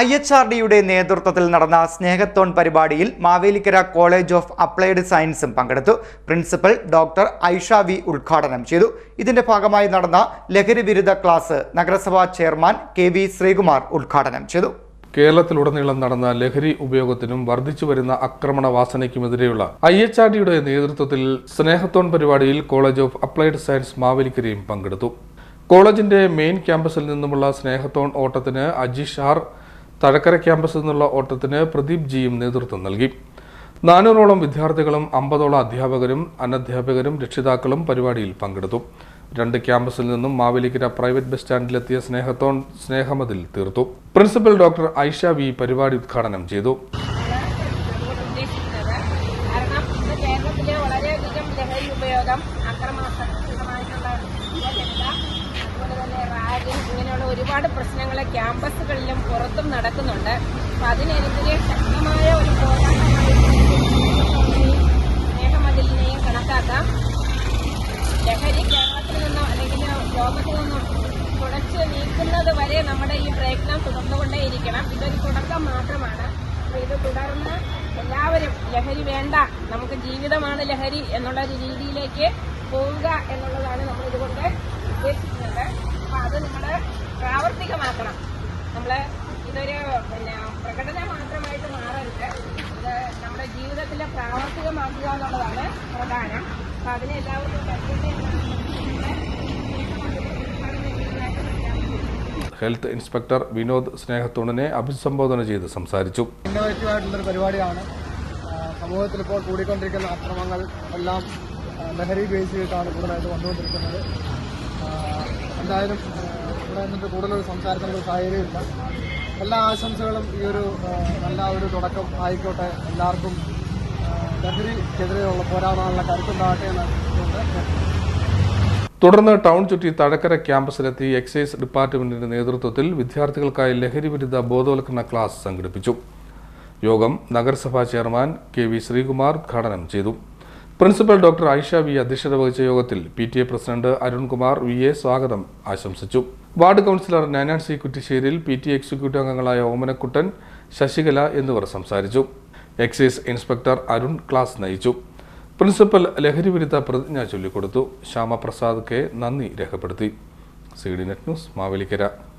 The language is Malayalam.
ഐ എച്ച് ആർ ഡിയുടെ നേതൃത്വത്തിൽ നടന്ന സ്നേഹത്തോൺ പരിപാടിയിൽ മാവേലിക്കര കോളേജ് ഓഫ് അപ്ലൈഡ് സയൻസും പങ്കെടുത്തു. പ്രിൻസിപ്പൽ ഡോക്ടർ ഐഷ വി ഉദ്ഘാടനം ചെയ്തു. ഇതിന്റെ ഭാഗമായി നടന്ന ലഹരി വിരുദ്ധ ക്ലാസ് നഗരസഭാ ചെയർമാൻ കെ വി ശ്രീകുമാർ ഉദ്ഘാടനം ചെയ്തു. കേരളത്തിലുടനീളം നടന്ന ലഹരി ഉപയോഗത്തിനും വർദ്ധിച്ചു വരുന്ന ആക്രമണ വാസനയ്ക്കുമെതിരെയുള്ള ഐ എച്ച് ആർ ഡിയുടെ നേതൃത്വത്തിൽ സ്നേഹത്തോൺ പരിപാടിയിൽ കോളേജ് ഓഫ് അപ്ലൈഡ് സയൻസ് മാവേലിക്കരയും പങ്കെടുത്തു. കോളേജിന്റെ മെയിൻ ക്യാമ്പസിൽ നിന്നുമുള്ള സ്നേഹത്തോൺ ഓട്ടത്തിന് അജിഷ് ആർ തഴക്കര ക്യാമ്പസിൽ നിന്നുള്ള ഓട്ടത്തിന് പ്രദീപ് ജിയും നേതൃത്വം നൽകി. നാനൂറോളം വിദ്യാർത്ഥികളും അമ്പതോളം അധ്യാപകരും അനധ്യാപകരും രക്ഷിതാക്കളും പരിപാടിയിൽ പങ്കെടുത്തു. രണ്ട് ക്യാമ്പസിൽ നിന്നും മാവേലിക്കര പ്രൈവറ്റ് ബസ് സ്റ്റാൻഡിലെത്തിയ സ്നേഹത്തോൺ സ്നേഹമതിൽ തീർത്തു. പ്രിൻസിപ്പൽ ഡോക്ടർ ഐഷ വി പരിപാടി ഉദ്ഘാടനം ചെയ്തു. ഉപയോഗം അക്രമാസക്തമായിട്ടുള്ള ഒരുപാട് പ്രശ്നങ്ങൾ ക്യാമ്പസുകളിലും പുറത്തും നടക്കുന്നുണ്ട്. അപ്പൊ അതിനെതിരെ ശക്തമായ ഒരു പോരാട്ടമായി സ്നേഹമതിലിനെയും കണക്കാക്കാം. ലഹരി കേരളത്തിൽ നിന്നോ അല്ലെങ്കിൽ ലോകത്തിൽ നിന്നും തുടച്ച് നീക്കുന്നത് വരെ നമ്മുടെ ഈ പ്രയത്നം തുടർന്നുകൊണ്ടേയിരിക്കണം. ഇതൊരു തുടക്കം മാത്രമാണ്. ഇത് തുടർന്ന് എല്ലാവരും ലഹരി വേണ്ട നമുക്ക് ജീവിതമാണ് ലഹരി എന്നുള്ള ഒരു രീതിയിലേക്ക് പോവുക എന്നുള്ളതാണ് നമ്മൾ ഇതുകൊണ്ട് ഉദ്ദേശിക്കുന്നത്. പ്രാവർത്തികമാക്കണം നമ്മൾ ഇതൊരു പിന്നെ പ്രകടനം മാത്രമായിട്ട് മാറരുത്. ഇത് നമ്മുടെ ജീവിതത്തിൽ പ്രാവർത്തികമാക്കുക എന്നുള്ളതാണ് പ്രധാനം. അപ്പൊ അതിനെ എല്ലാവർക്കും ഹെൽത്ത് ഇൻസ്പെക്ടർ വിനോദ് സ്നേഹത്തോണിനെ അഭിസംബോധന ചെയ്ത് സംസാരിച്ചു. ഇന്നോവേറ്റീവ് ആയിട്ടുള്ളൊരു പരിപാടിയാണ് സമൂഹത്തിൽ ഇപ്പോൾ കൂടിക്കൊണ്ടിരിക്കുന്ന അക്രമങ്ങൾ എല്ലാം ലഹരി ബേസ് ചെയ്തിട്ടാണ് കൂടുതലായിട്ട് വന്നുകൊണ്ടിരിക്കുന്നത്. എന്തായാലും ഇവിടെ നിന്നിട്ട് കൂടുതലൊരു സംസാരത്തിനുള്ള സാഹചര്യമില്ല. എല്ലാ ആശംസകളും ഈ ഒരു നല്ല ഒരു തുടക്കം ആയിക്കോട്ടെ. എല്ലാവർക്കും ലഹരിക്കെതിരെയുള്ള പോരാടാനുള്ള കരുത്തുണ്ടാകട്ടെ എന്ന് തുടർന്ന് ടൗൺ ചുറ്റി തഴക്കര ക്യാമ്പസിലെത്തി എക്സൈസ് ഡിപ്പാർട്ട്മെന്റിന്റെ നേതൃത്വത്തിൽ വിദ്യാർത്ഥികൾക്കായി ലഹരി വിരുദ്ധ ബോധവൽക്കരണ ക്ലാസ് സംഘടിപ്പിച്ചു. യോഗം നഗരസഭാ ചെയർമാൻ കെ വി ശ്രീകുമാർ ഉദ്ഘാടനം ചെയ്തു. പ്രിൻസിപ്പൽ ഡോക്ടർ ആയിഷ വി അധ്യക്ഷത വഹിച്ച യോഗത്തിൽ P T A president Arunkumar V A സ്വാഗതം ആശംസിച്ചു. വാർഡ് കൗൺസിലർ നാനാൻസി കുറ്റിശ്ശേരിയിൽ പി ടി എക്സിക്യൂട്ടീവ് അംഗങ്ങളായ ഓമനക്കുട്ടൻ ശശികല എന്നിവർ സംസാരിച്ചു. എക്സൈസ് ഇൻസ്പെക്ടർ അരുൺ ക്ലാസ് നയിച്ചു. പ്രിൻസിപ്പൽ ലഹരി വിരുദ്ധ പ്രതിജ്ഞ ചൊല്ലിക്കൊടുത്തു. ശ്യാമപ്രസാദ് കെ നന്ദി രേഖപ്പെടുത്തി. C D net news Mavelikkara.